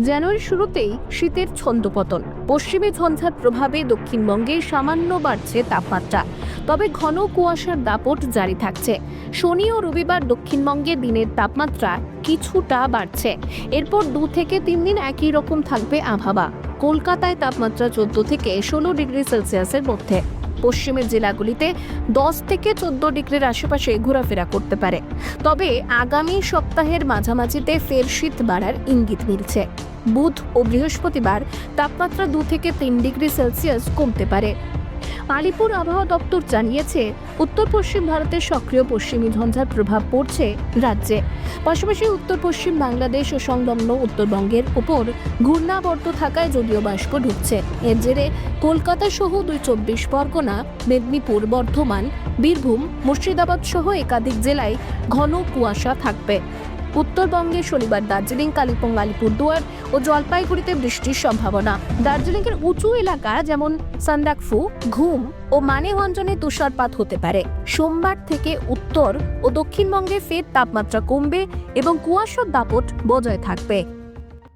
জানুয়ারির শুরুতেই শীতের ছন্দপতন। পশ্চিমে ঝঞ্ঝার প্রভাবে দক্ষিণবঙ্গে সামান্য বাড়ছে তাপমাত্রা। তবে ঘন কুয়াশার দাপট জারি থাকছে। শনি ও রবিবার দক্ষিণবঙ্গে দিনের তাপমাত্রা কিছুটা বাড়ছে। এরপর দু থেকে তিন দিন একই রকম থাকবে আবহাওয়া। কলকাতায় তাপমাত্রা চোদ্দ থেকে ষোলো ডিগ্রি সেলসিয়াসের মধ্যে। পশ্চিমের জেলাগুলিতে দশ থেকে চোদ্দ ডিগ্রির আশেপাশে ঘোরাফেরা করতে পারে। তবে আগামী সপ্তাহের মাঝামাঝিতে ফের শীত বাড়ার ইঙ্গিত মিলছে। বুধ ও বৃহস্পতিবার তাপমাত্রা দু থেকে তিন ডিগ্রি সেলসিয়াস কমতে পারে। আলিপুর আবহাওয়া দপ্তর জানিয়েছে উত্তর পশ্চিম ভারতের সক্রিয় পশ্চিমী ঝঞ্ঝার প্রভাব পড়ছে রাজ্যে। পাশাপাশি উত্তর পশ্চিম বাংলাদেশ ও সংলগ্ন উত্তরবঙ্গের উপর ঘূর্ণাবর্ত থাকায় জলীয় বাষ্প ঢুকছে। এর জেরে কলকাতা সহ দুই চব্বিশ পরগনা, মেদিনীপুর, বর্ধমান, বীরভূম, মুর্শিদাবাদ সহ একাধিক জেলায় ঘন কুয়াশা থাকবে। উত্তরবঙ্গে শনিবার দার্জিলিং, কালিম্পং আলিপুরদুয়ার ও জলপাইগুড়িতে বৃষ্টির সম্ভাবনা। দার্জিলিংয়ের উঁচু এলাকা যেমন সান্দাকফু, ঘুম ও মানেভঞ্জনে তুষারপাত হতে পারে। সোমবার থেকে উত্তর ও দক্ষিণবঙ্গে ফের তাপমাত্রা কমবে এবং কুয়াশার দাপট বজায় থাকবে।